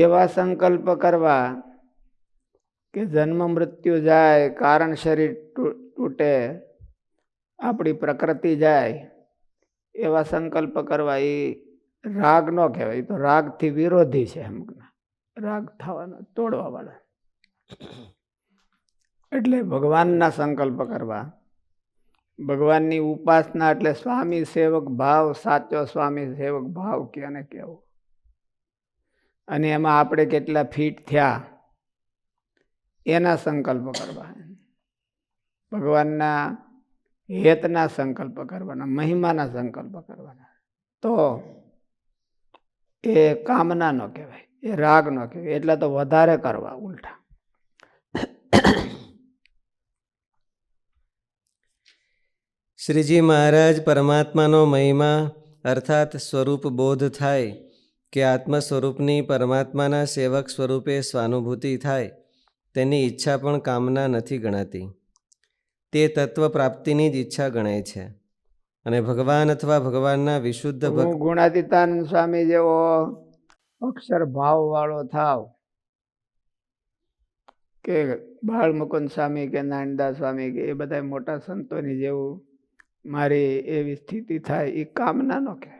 એવા સંકલ્પ કરવા કે જન્મ મૃત્યુ જાય, કારણ શરીર તૂટે, આપણી પ્રકૃતિ જાય, એવા સંકલ્પ કરવા એ રાગ ન કહેવાય. તો રાગથી વિરોધી છે એમ રાગ થવાનો, તોડવા વાળા. એટલે ભગવાનના સંકલ્પ કરવા. ભગવાનની ઉપાસના એટલે સ્વામી સેવક ભાવ સાચો, સ્વામી સેવક ભાવ કેને કેવો? અને એમાં આપણે કેટલા ફીટ થયા, એના સંકલ્પ કરવા ભગવાનના હેતના સંકલ્પ કરવાના, મહિમાના સંકલ્પ કરવાના. તો એ કામના ન કહેવાય, એ રાગ ન કહેવાય, એટલે તો વધારે કરવા ઉલટા. શ્રીજી મહારાજ, પરમાત્માનો મહિમા અર્થાત સ્વરૂપ બોધ થાય. કે આત્મ સ્વરૂપની પરમાત્માના સેવક સ્વરૂપે સ્વાનુભૂતિ થાય, તેની ઈચ્છા પણ કામના નથી ગણાતી. તે તત્વ પ્રાપ્તિની જ ઈચ્છા ગણાય છે. અને ભગવાન અથવા ભગવાનના વિશુદ્ધ ગુણાતીતાન સ્વામી જેવો અક્ષર ભાવ વાળો થાવ કે બાળ મુકુંદ સ્વામી કે નાનદાસ સ્વામી કે એ બધા મોટા સંતોની જેવું મારી એવી સ્થિતિ થાય એ કામના નો કહેવાય.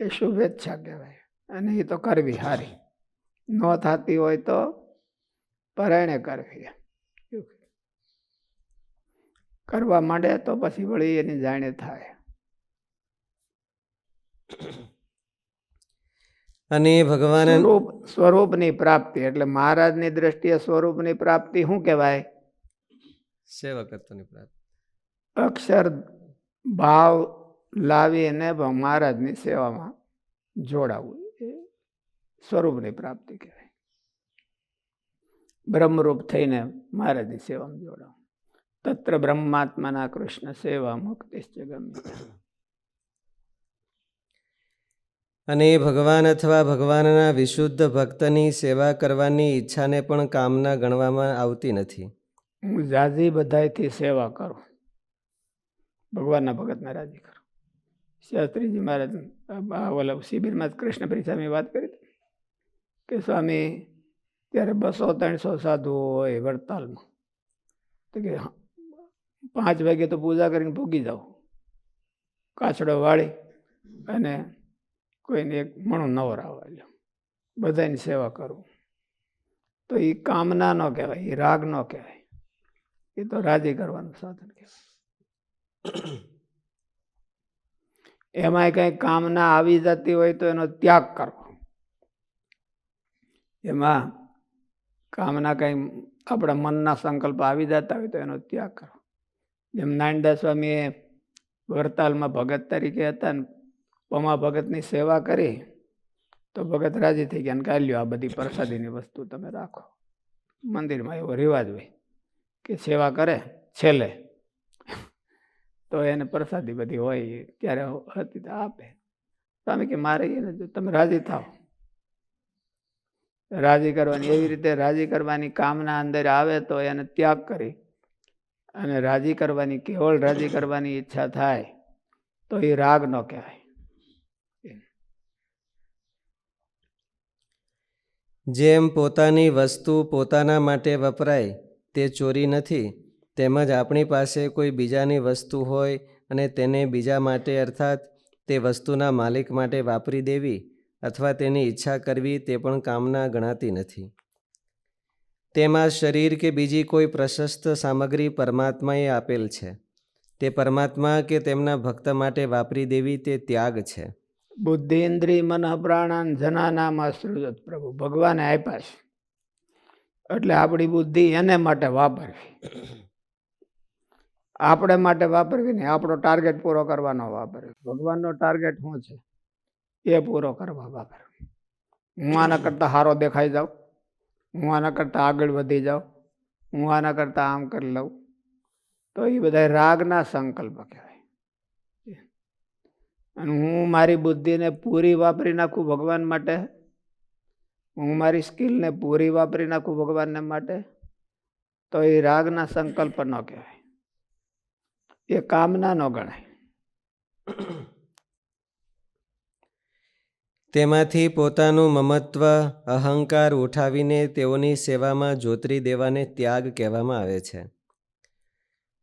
એ શુભેચ્છા કહેવાય. અને એ તો કરવી હારી. ન થતી હોય તો પરાયણે કરવી. કરવા માંડે તો પછી વળી એની જાણે થાય. અને ભગવાન સ્વરૂપ સ્વરૂપની પ્રાપ્તિ એટલે મહારાજની દ્રષ્ટિએ સ્વરૂપની પ્રાપ્તિ શું કહેવાય? સેવકત્વની પ્રાપ્તિ. અક્ષર ભાવ લાવીને મહારાજની સેવામાં જોડાવું. એ સ્વરૂપની પ્રાપ્તિ કહેવાય. બ્રહ્મરૂપ થઈને મહારાજની સેવામાં જોડાવું. તત્ર બ્રહ્માત્માના કૃષ્ણ સેવા મુક્તિશ્ચ ગમ્ય. અને એ ભગવાન અથવા ભગવાનના વિશુદ્ધ ભક્તની સેવા કરવાની ઈચ્છાને પણ કામના ગણવામાં આવતી નથી. હું જાજી બધાયથી સેવા કરું. ભગવાનના ભગતને રાજી કરું. શાસ્ત્રીજી મહારાજ ઓલા શિબિરમાં જ કૃષ્ણ પરીક્ષામાં વાત કરી કે સ્વામી, ત્યારે બસો, ત્રણસો સાધુ હોય વડતાલમાં. તો કે પાંચ વાગે તો પૂજા કરીને ભૂગી જાઓ. કાચડો વાળી અને કોઈને એક મણું નવરાવા લ્યો. બધાની સેવા કરું. તો એ કામના ન કહેવાય એ રાગ ન કહેવાય. એ તો રાજી કરવાનું સાધન કહેવાય. એમાંય કઈ કામના આવી જતી હોય તો એનો ત્યાગ કરવો. એમાં કામના કઈ આપણા મનના સંકલ્પ આવી જતા હોય તો એનો ત્યાગ કરવો. જેમ નાનદાસ સ્વામીએ વરતાલમાં ભગત તરીકે હતા ને પમા ભગતની સેવા કરી, તો ભગત રાજી થઈ ગયા ને કાલ્યો આ બધી પ્રસાદીની વસ્તુ તમે રાખો. મંદિરમાં એવો રિવાજ હોય કે સેવા કરે, છેલ્લે તો એને પ્રસાદી બધી હોય ત્યારે હતી આપે. સ્વામી કે મારે એને જો તમે રાજી થાવ રાજી કરવાની, એવી રીતે રાજી કરવાની કામના અંદર આવે તો એને ત્યાગ કરી અને રાજી કરવાની, કેવળ રાજી કરવાની ઈચ્છા થાય તો એ રાગ ન કહેવાય. જેમ પોતાની વસ્તુ પોતાના માટે વપરાય, તે ચોરી નથી તેમજ આપણી પાસે કોઈ બીજાની વસ્તુ હોય અને તેને બીજા માટે અર્થાત તે વસ્તુના માલિક માટે વાપરી દેવી અથવા તેની ઈચ્છા કરવી તે પણ કામના ગણાતી નથી. તેમાં શરીર કે બીજી કોઈ પ્રશસ્ત સામગ્રી પરમાત્માએ આપેલ છે. તે પરમાત્મા કે તેમના ભક્ત માટે વાપરી દેવી તે ત્યાગ છે. બુદ્ધિ ઇન્દ્રિય મન પ્રાણાન જનાનામ આશ્રુત પ્રભુ, ભગવાને આપ્યા છે. એટલે આપણી બુદ્ધિ એને માટે વાપરવી. આપણે માટે વાપરવી નહીં, આપણો ટાર્ગેટ પૂરો કરવાનો વાપરવી ભગવાનનો ટાર્ગેટ શું છે? એ પૂરો કરવા વાપરવી હું આના કરતાં સારો દેખાઈ જાઉં, હું આના કરતાં આગળ વધી જાઉં, હું આના કરતાં આમ કરી લઉં. તો એ બધા રાગના સંકલ્પ કહેવાય. અને હું મારી બુદ્ધિને પૂરી વાપરી નાખું ભગવાન માટે, હું મારી સ્કિલને પૂરી વાપરી નાખું ભગવાનને માટે, તો એ રાગના સંકલ્પ ન કહેવાય. એ કામના ન ગણાય. તેમાંથી પોતાનું મમત્વ, અહંકાર ઉઠાવીને તેઓની સેવામાં જોતરી દેવાને ત્યાગ કહેવામાં આવે છે.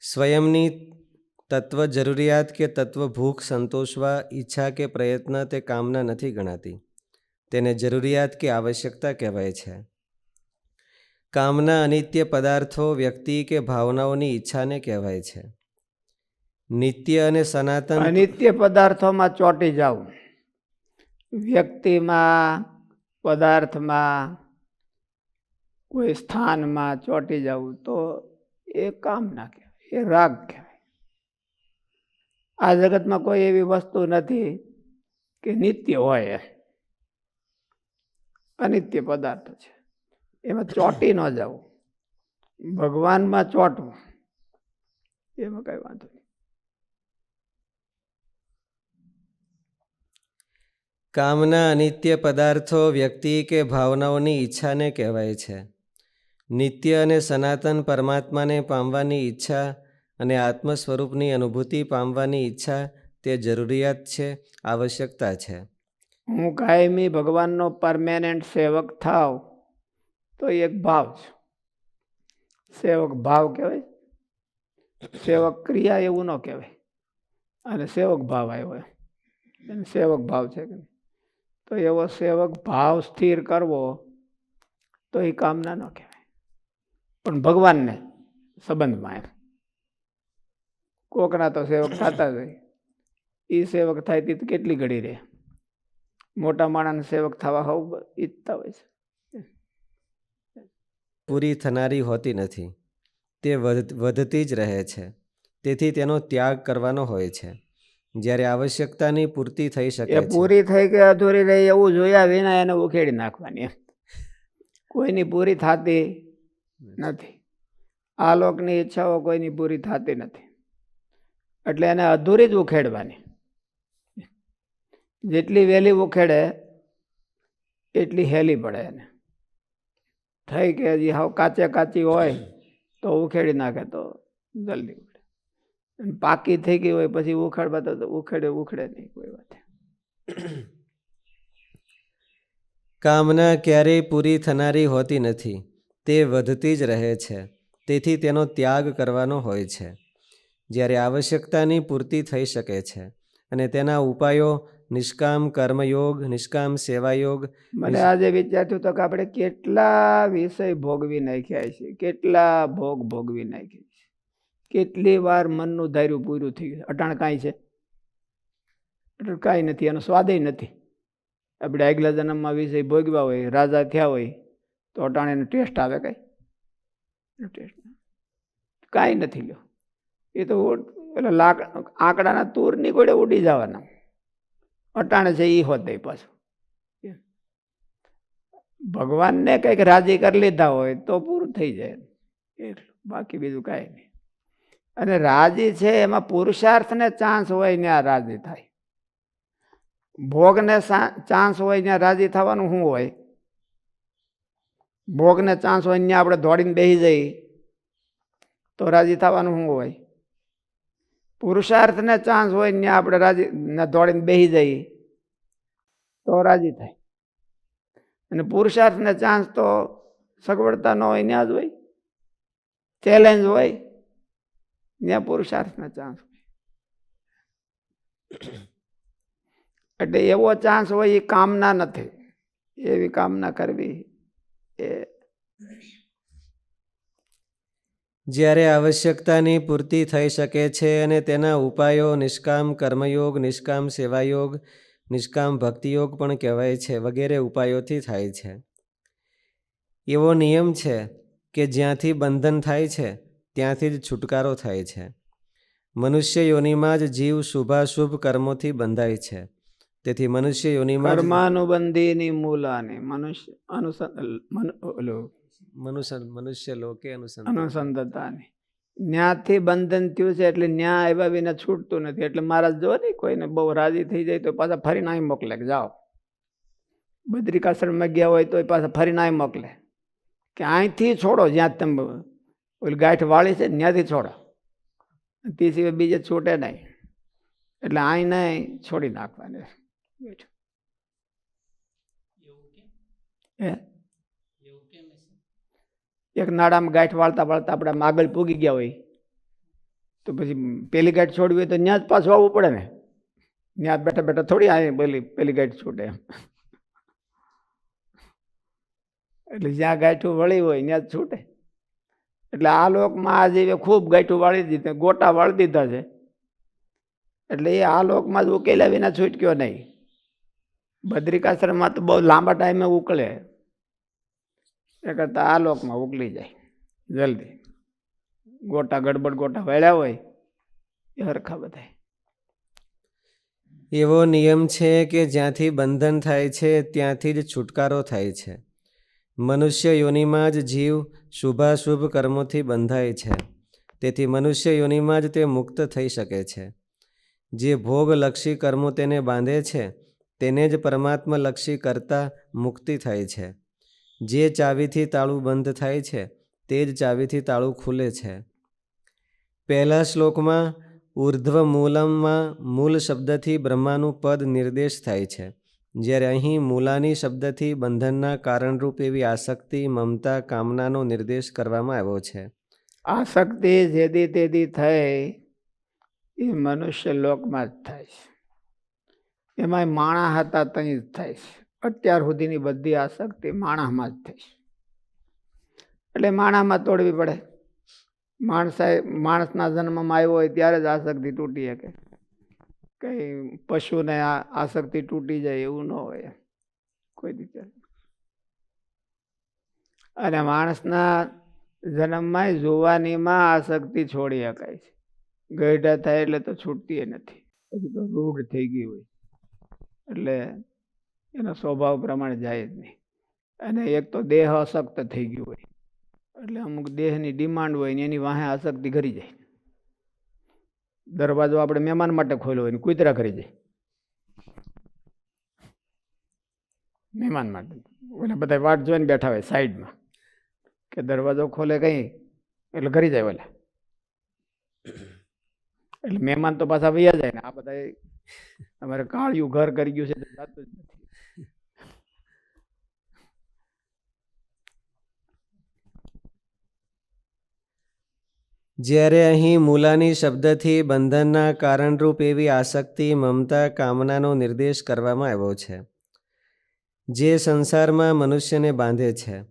સ્વયંની તત્વ જરૂરિયાત કે તત્વ ભૂખ સંતોષવા ઈચ્છા કે પ્રયત્ન તે કામના નથી ગણાતી. તેને જરૂરિયાત કે આવશ્યકતા કહેવાય છે. કામના અનિત્ય પદાર્થો વ્યક્તિ કે ભાવનાઓની ઈચ્છાને કહેવાય છે. નિત્ય અને સનાતન નિત્ય પદાર્થોમાં ચોંટી જાઉં. વ્યક્તિમાં, પદાર્થમાં, કોઈ સ્થાનમાં ચોંટી જવું તો એ કામના કહેવાય, એ રાગ કહેવાય. આ જગતમાં કોઈ એવી વસ્તુ નથી કે નિત્ય હોય. અનિત્ય પદાર્થ છે. એમાં ચોંટી ન જવું ભગવાનમાં ચોંટવું. એમાં કઈ વાંધો નહીં. કામના અનિત્ય પદાર્થો, વ્યક્તિ કે ભાવનાઓની ઈચ્છાને કહેવાય છે. નિત્ય અને સનાતન પરમાત્માને પામવાની ઈચ્છા અને આત્મ સ્વરૂપની અનુભૂતિ પામવાની ઈચ્છા તે જરૂરિયાત છે, આવશ્યકતા છે. હું કાયમી ભગવાનનો પરમેનન્ટ સેવક થાવ, તો એ એક ભાવ છે. સેવક ભાવ કહેવાય. સેવક ક્રિયા એવું ન કહેવાય. અને સેવક ભાવ આવ્યો. સેવક ભાવ છે કે નહીં? તો એવો સેવક ભાવ સ્થિર કરવો, તો એ કામના ન કહેવાય. પણ ભગવાનને સંબંધમાં એમ. કોકના તો સેવક થતા જ હોય. એ સેવક થાય તે કેટલી ઘડી રહે. મોટા માણસને સેવક થવા હોવ ઈચ્છતા હોય છે. પૂરી થનારી હોતી નથી. તે વધ, વધતી જ રહે છે. તેથી તેનો ત્યાગ કરવાનો હોય છે. જ્યારે આવશ્યકતાની પૂર્તિ થઈ શકે એ છે. પૂરી થઈ કે અધૂરી રહી એવું જોયા વિના એને ઉખેડી નાખવાની એમ. કોઈની પૂરી થતી નથી. આ લોકની ઈચ્છાઓ કોઈની પૂરી થતી નથી. એટલે એને અધૂરી જ ઉખેડવાની. જેટલી વહેલી ઉખેડે એટલી હેલી પડે એને. થઈ કે હજી હાવ કાચે કાચી હોય તો ઉખેડી નાખે તો જલ્દી. પાકી થઈ ગઈ હોય પછી ઉખાડવા તો ઉખેડે ઉખડે નહીં કોઈ વાત. કામના ક્યારેય પૂરી થનારી હોતી નથી તે વધતી જ રહે છે તેથી તેનો ત્યાગ કરવાનો હોય છે. જ્યારે આવશ્યકતાની પૂર્તિ થઈ શકે છે અને તેના ઉપાયો નિષ્કામ કર્મયોગ નિષ્કામ સેવાયોગ મને આજે વિચાર થયો તો કે આપણે કેટલા વિષય ભોગવી નાખ્યા છે કેટલા ભોગ ભોગવી નાખ્યા છે. કેટલી વાર મનનું ધાર્યું પૂરું થઈ ગયું. અટાણ કાંઈ છે? અટાણ કાંઈ નથી, એનો સ્વાદય નથી. આપણે આગલા જન્મમાં વિષય ભોગવા હોય, રાજા થયા હોય, તો અટાણ એનો ટેસ્ટ આવે કાંઈ? ટેસ્ટ કાંઈ નથી લ્યો. એ તો એટલે લાક, આંકડાના તૂરની ગોળે ઉડી જવાના. અટાણે છે એ હોત પાછું. ભગવાનને કંઈક રાજી કરી લીધા હોય તો પૂરું થઈ જાય. એટલું બાકી બીજું કાંઈ નહીં. અને રાજી છે એમાં પુરુષાર્થને ચાન્સ હોય ત્યાં રાજી થાય. ભોગને ચાન્સ હોય ત્યાં રાજી થવાનું શું હોય? ભોગને ચાન્સ હોય ત્યાં આપણે દોડીને બેસી જઈએ તો રાજી થવાનું શું હોય? પુરુષાર્થને ચાન્સ હોય ત્યાં આપણે રાજી દોડીને બેસી જઈએ તો રાજી થાય. અને પુરુષાર્થને ચાન્સ તો સગવડતા ન હોય ત્યાં જ હોય? ચેલેન્જ હોય? ત્યાં પુરુષાર્થના ચાન્સ હોય. એટલે એવો ચાન્સ હોય એ કામના નથી. એવી કામના કરવી એ જ્યારે આવશ્યકતાની પૂર્તિ થઈ શકે છે અને તેના ઉપાયો નિષ્કામ કર્મયોગ, નિષ્કામ સેવાયોગ, નિષ્કામ ભક્તિયોગ પણ કહેવાય છે, વગેરે ઉપાયોથી થાય છે. એવો નિયમ છે કે જ્યાંથી બંધન થાય છે ત્યાંથી જ છુટકારો થાય છે. મનુષ્ય યોનિમાં જ જીવ શુભાશુભ કર્મોથી બંધાય છે. તેથી મનુષ્ય યોનિમાં કર્માનુબંધીની મૂલાની મનુષ્ય અનુસંધ મનુષ્ય મનુષ્ય લોકે અનુસંધાન. અનુસંધતાની. ન્યાથી બંધન થયું છે એટલે ન્યા આવ્યા વિના છૂટતું નથી. એટલે મહારાજ જો ને કોઈને બહુ રાજી થઈ જાય તો પાછા ફરીને અહીં મોકલે જાઓ. બદ્રિકાશ્રમમાં ગયા હોય તો પાછા ફરીને અહીં મોકલે. કે અહીંથી છોડો જ્યાં તમે ઓલી ગાંઠ વાળી છે ત્યાંથી છોડો. તે સિવાય બીજે છૂટે નહીં. એટલે અહીં નહીં છોડી નાખવાની. એક નાડામાં ગાંઠ વાળતા વાળતા આપણે માગલ પૂગી ગયા હોય. તો પછી પેલી ગાંઠ છોડવી હોય તો ત્યાં જ પાછું આવવું પડે ને? ત્યાં બેઠા બેઠા થોડી આ પેલી પેલી ગાંઠ છૂટે. એમ એટલે જ્યાં ગાંઠું વળી હોય ત્યાં જ છૂટે. એટલે આ લોકમાં આ જેવી ખૂબ ગાંઠું વાળી દીધું, ગોટા વાળી દીધા છે. એટલે એ આ લોકમાં જ ઉકેલ્યા વિના છૂટક્યો નહીં. બદ્રિકાશ્રમમાં તો બહુ લાંબા ટાઈમે ઉકળે. એ કરતાં આ લોકમાં ઉકલી જાય, જલ્દી. ગોટા, ગડબડ ગોટા વળ્યા હોય, એ હરખા બધાય. એવો નિયમ છે કે જ્યાંથી બંધન થાય છે, ત્યાંથી જ છુટકારો થાય છે. મનુષ્ય યોનિમાં જ જીવ શુભાશુભ કર્મોથી બંધાય છે. તેથી મનુષ્ય યોનિમાં જ તે મુક્ત થઈ શકે છે. જે ભોગલક્ષી કર્મો તેને બાંધે છે, તેને જ પરમાત્મલક્ષી કરતાં મુક્તિ થાય છે. જે ચાવીથી તાળું બંધ થાય છે, તે જ ચાવીથી તાળું ખુલે છે. પહેલા શ્લોકમાં ઉર્ધ્વ મૂલમમાં મૂલ શબ્દથી બ્રહ્માનું પદ નિર્દેશ થાય છે. જ્યારે અહીં મૂલાની શબ્દથી બંધનના કારણરૂપ એવી આસક્તિ, મમતા, કામનાનો નિર્દેશ કરવામાં આવ્યો છે. આસક્તિ જેદી તેદી થઈ એ મનુષ્ય લોકમાં જ થાય છે. એમાંય માણા હતા ત્યાં જ થાય છે. અત્યાર સુધીની બધી આસક્તિ માણામાં જ થઈ છે. એટલે માણામાં તોડવી પડે. માણસાએ, માણસના જન્મમાં આવ્યો હોય ત્યારે જ આસક્તિ તૂટી શકે. કઈ પશુને આસક્તિ તૂટી જાય એવું ન હોય કોઈ રીતે. અને માણસના જન્મમાં જોવાનીમાં આસક્તિ છોડી શકાય છે. ગઈઢા થાય એટલે તો છૂટતી નથી. પછી તો રૂઢ થઈ ગઈ હોય. એટલે એનો સ્વભાવ પ્રમાણે જાય જ નહીં. અને એક તો દેહ અશક્ત થઈ ગયું હોય. એટલે અમુક દેહની ડિમાન્ડ હોય ને એની વાહે આસક્તિ ઘરી જાય. દરવાજો આપણે મહેમાન માટે ખોલ્યો હોય ને કુતરા કરી જાય. મહેમાન માટે. ઓલા બધા વાટ જોઈને બેઠા હોય સાઈડમાં. કે દરવાજો ખોલે કંઈ, એટલે ઘરી જાય ઓલા. એટલે મહેમાન તો પાછા વૈયા જાય ને આ બધા અમારે કાળિયું ઘર કરી ગયું છે જ્યારે અહીં મૂલાની શબ્દથી બંધનના કારણરૂપ એવી આસક્તિ, મમતા, કામનાનો નિર્દેશ કરવામાં આવ્યો છે, જે સંસારમાં મનુષ્યને બાંધે છે.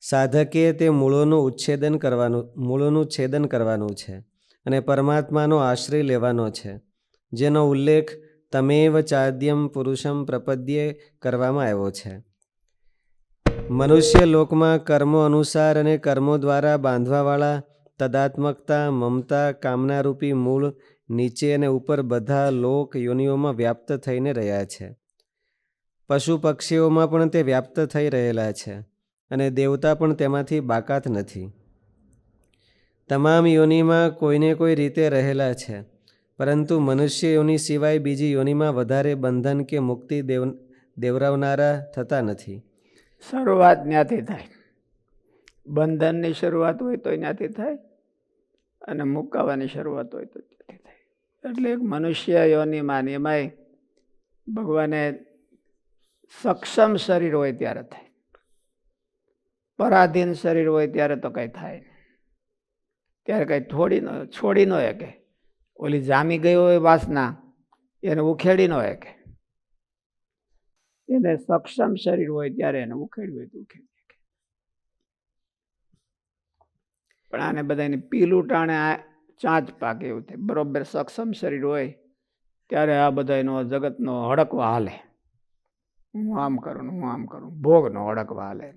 સાધકે તે મૂળોનું ઉચ્છેદન કરવાનું, મૂળોનું છેદન કરવાનું છે અને પરમાત્માનો આશ્રય લેવાનો છે, જેનો ઉલ્લેખ તમેવ ચાદ્યમ પુરુષમ પ્રપદ્યે કરવામાં આવ્યો છે. મનુષ્ય લોકમાં કર્મો અનુસાર અને કર્મો દ્વારા બાંધવાવાળા તદાત્મકતા, મમતા, કામનારૂપી મૂળ નીચે અને ઉપર બધા લોક યોનિઓમાં વ્યાપ્ત થઈને રહ્યા છે. પશુ પક્ષીઓમાં પણ તે વ્યાપ્ત થઈ રહેલા છે અને દેવતા પણ તેમાંથી બાકાત નથી. તમામ યોનિમાં કોઈને કોઈ રીતે રહેલા છે, પરંતુ મનુષ્ય યોનિ સિવાય બીજી યોનિમાં વધારે બંધન કે મુક્તિ દેવ, દેવરાવનારા થતા નથી. શરૂઆત ત્યાંથી થાય. બંધનની શરૂઆત હોય તો ત્યાંથી થાય. અને મુકાવાની શરૂઆત હોય તો ત્યાંથી થાય. એટલે એક મનુષ્ય યોનિમાં એમાંય ભગવાને સક્ષમ શરીર હોય ત્યારે થાય. પરાધીન શરીર હોય ત્યારે તો કંઈ થાય નહીં. ત્યારે કંઈ થોડી ન, છોડી ન શકે. ઓલી જામી ગઈ હોય વાસના, એને ઉખેડી ન શકે. એને સક્ષમ શરીર હોય ત્યારે એને ઉખેડ્યું હોય તો ઉખેડી શકે પણ આને બધાને પીલું ટાણે આ ચાંચ પાકે એવું થાય. બરોબર સક્ષમ શરીર હોય ત્યારે આ બધાનો જગતનો હડકવા હાલે. હું આમ કરું હું આમ કરું. ભોગનો હડકવા હાલે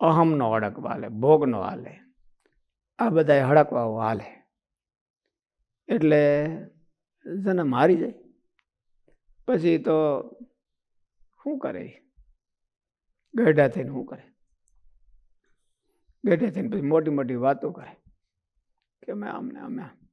અહમનો હડકવા હાલે, ભોગનો હાલે. આ બધા હડકવાઓ હાલે. એટલે જન્મ હારી જાય. પછી તો શું કરે? ગઢા થઈને શું કરે? ગઢે થઈને પછી મોટી મોટી વાતો કરે કે અમે આમને અમે આમ.